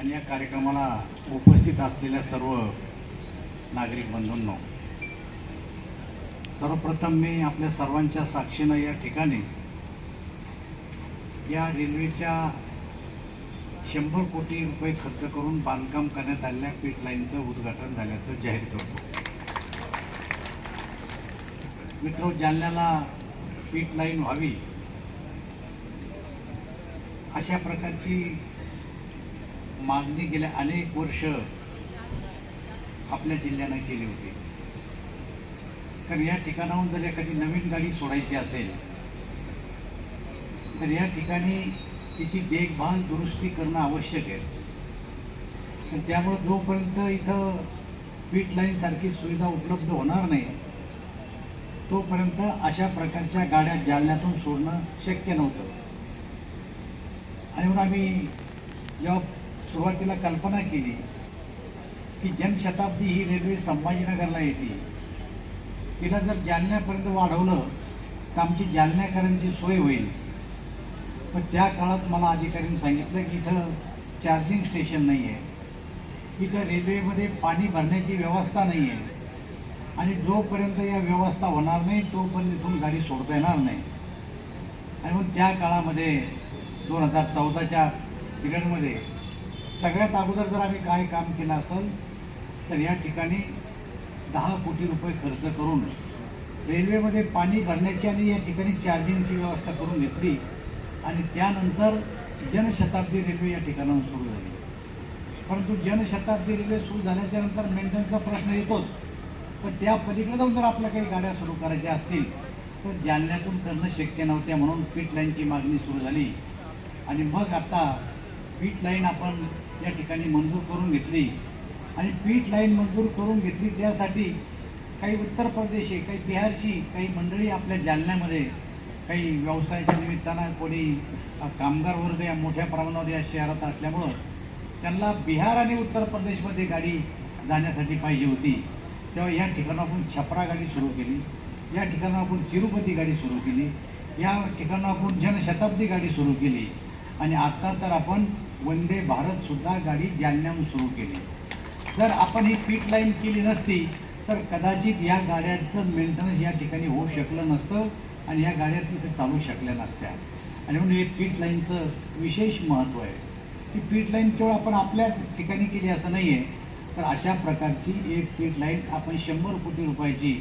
आणि या कार्यक्रमाला उपस्थित असलेल्या सर्व नागरिक बंधूंनो सर्वप्रथम मी आपल्या सर्वांच्या साक्षीनं या ठिकाणी या रेल्वेच्या शंभर कोटी रुपये खर्च करून बांधकाम करण्यात आलेल्या पीट लाईनचं उद्घाटन झाल्याचं जाहीर करतो. मित्र जालन्याला पीट लाईन व्हावी अशा प्रकारची मागणी गेल्या अनेक वर्ष आपल्या जिल्ह्यानं केली होती. तर या ठिकाणाहून जर एखादी नवीन गाडी सोडायची असेल तर या ठिकाणी तिची देखभाल दुरुस्ती करणं आवश्यक आहे. तर त्यामुळं जोपर्यंत इथं पीट लाईनसारखी सुविधा उपलब्ध होणार नाही तोपर्यंत अशा प्रकारच्या गाड्या जालन्यातून सोडणं शक्य नव्हतं. आणि म्हणून आम्ही जेव्हा सुरुवातीला कल्पना केली की जनशताब्दी ही रेल्वे संभाजीनगरला येते. तिला जर जालन्यापर्यंत वाढवलं तर आमची जालन्याकरांची सोय होईल. पण त्या काळात मला अधिकाऱ्यांनी सांगितलं की इथं चार्जिंग स्टेशन नाही आहे इथं रेल्वेमध्ये पाणी भरण्याची व्यवस्था नाही आहे आणि जोपर्यंत या व्यवस्था होणार नाही तोपर्यंत इथून गाडी सोडता येणार नाही. आणि मग त्या काळामध्ये दोन हजार चौदाच्या पिरियडमध्ये सगळ्यात अगोदर जर आम्ही काय काम केलं असेल तर या ठिकाणी दहा कोटी रुपये खर्च करून रेल्वेमध्ये पाणी भरण्याची आणि या ठिकाणी चार्जिंगची व्यवस्था करून घेतली आणि त्यानंतर जनशताब्दी रेल्वे या ठिकाणाहून सुरू झाली. परंतु जनशताब्दी रेल्वे सुरू झाल्याच्यानंतर मेंटेनचा प्रश्न येतोच. पण त्या पलीकडे जाऊन जर आपल्या काही गाड्या सुरू करायच्या असतील तर जालन्यातून करणं शक्य नव्हत्या म्हणून पीट लाईनची मागणी सुरू झाली. आणि मग आता पीट लाईन आपण या ठिकाणी मंजूर करून घेतली आणि पीठ लाईन मंजूर करून घेतली त्यासाठी काही उत्तर प्रदेशी काही बिहारची काही मंडळी आपल्या जालन्यामध्ये काही व्यवसायाच्या निमित्तानं कोणी कामगार वर्ग या मोठ्या प्रमाणावर या शहरात असल्यामुळं त्यांना बिहार आणि उत्तर प्रदेशमध्ये गाडी जाण्यासाठी पाहिजे होती. तेव्हा या ठिकाणं छपरा गाडी सुरू केली या ठिकाणाहून तिरुपती गाडी सुरू केली या ठिकाणाहून जनशताब्दी गाडी सुरू केली. आणि आत्ता तर आपण वंदे भारतसुद्धा गाडी जालन्याहून सुरू केली. जर आपण ही पीट लाईन केली नसती तर कदाचित या गाड्यांचं मेंटेनन्स या ठिकाणी होऊ शकलं नसतं आणि या गाड्या तिथे चालू शकल्या नसत्या. आणि म्हणून हे पीट लाईनचं विशेष महत्त्व आहे. ती पीट लाईन केवळ आपण आपल्याच ठिकाणी केली असं नाही आहे तर अशा प्रकारची एक पीट लाईन आपण शंभर कोटी रुपयाची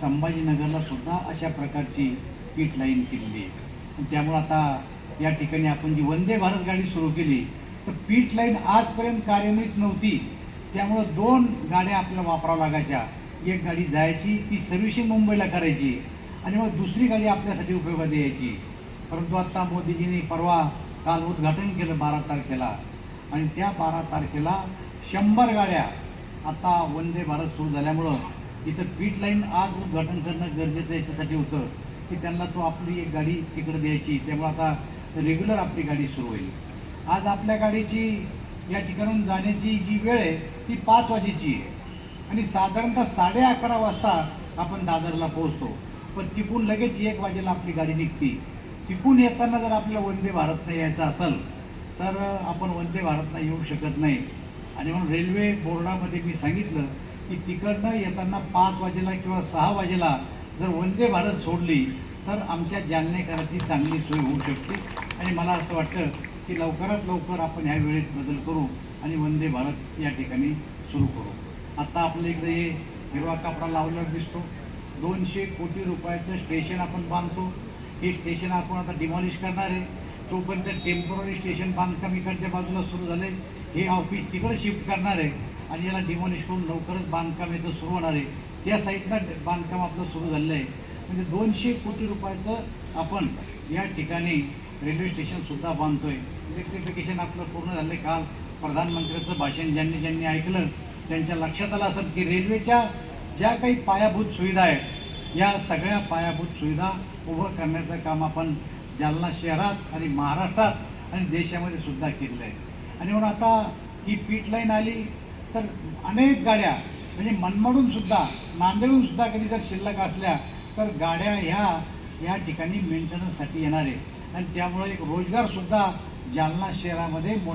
संभाजीनगरला सुद्धा अशा प्रकारची पीट लाईन केलेली आहे. त्यामुळं आता या ठिकाणी आपण जी वंदे भारत गाडी सुरू केली तर पीट लाईन आजपर्यंत कार्यान्वित नव्हती. त्यामुळं दोन गाड्या आपल्याला वापराव्या लागायच्या. एक गाडी जायची ती सर्व्हिसिंग मुंबईला करायची आणि मग दुसरी गाडी आपल्यासाठी उपयोगात यायची. परंतु आता मोदीजींनी परवा काल उद्घाटन केलं बारा तारखेला आणि त्या बारा तारखेला शंभर गाड्या आता वंदे भारत सुरू झाल्यामुळं इथं पीट लाईन आज उद्घाटन करणं गरजेचं याच्यासाठी होतं की त्यांना तो आपली एक गाडी तिकडं द्यायची. त्यामुळं आता रेग्युलर आपली गाडी सुरू होईल. आज आपल्या गाडीची या ठिकाणून जाण्याची जी वेळ आहे ती पाच वाजेची आहे. आणि साधारणतः साडे अकरा वाजता आपण दादरला पोहोचतो. पण तिकून लगेच एक वाजेला आपली गाडी निघते. तिकून येताना जर आपल्याला वंदे भारतनं यायचं असेल तर आपण वंदे भारतनं येऊ शकत नाही. आणि म्हणून रेल्वे बोर्डामध्ये मी सांगितलं की तिकडनं येताना पाच वाजेला किंवा सहा वाजेला जर वंदे भारत सोडली तर आमच्या जालनेकराची चांगली सोय होऊ शकते. आणि मला असं वाटतं की लवकरात लवकर आपण ह्या वेळेत बदल करू आणि वंदे भारत या ठिकाणी सुरू करू. आत्ता आपल्या इकडे हे हिरवा कापडा लावलेला दिसतो. दोनशे कोटी रुपयाचं स्टेशन आपण बांधतो. हे स्टेशन आपण आता डिमॉलिश करणार आहे. तोपर्यंत टेंपररी स्टेशन बांधकाम इकडच्या बाजूला सुरू झाले हे ऑफिस तिकडे शिफ्ट करणार आहे. आणि याला डिमॉलिश करून लवकरच बांधकाम इथं सुरू होणार आहे. त्या साईडला बांधकाम आपलं सुरू झालेलं आहे म्हणजे दोनशे कोटी रुपयाचं आपण या ठिकाणी रेल्वे स्टेशनसुद्धा बांधतोय. इलेक्ट्रिफिकेशन आपलं पूर्ण झालं आहे काल प्रधानमंत्र्यांचं भाषण ज्यांनी ज्यांनी ऐकलं त्यांच्या लक्षात आलं असं की रेल्वेच्या ज्या काही पायाभूत सुविधा आहेत या सगळ्या पायाभूत सुविधा उभं करण्याचं काम आपण जालना शहरात आणि महाराष्ट्रात आणि देशामध्ये सुद्धा केलेलं आहे. आणि म्हणून आता ही पीट लाईन आली तर अनेक गाड्या म्हणजे मनमडूनसुद्धा नांदेडूनसुद्धा कधी जर शिल्लक असल्या तर गाड्या ह्या या ठिकाणी मेंटेनन्ससाठी येणार. आहे आणि त्यामुळे एक रोजगारसुद्धा जालना शहरामध्ये मोठा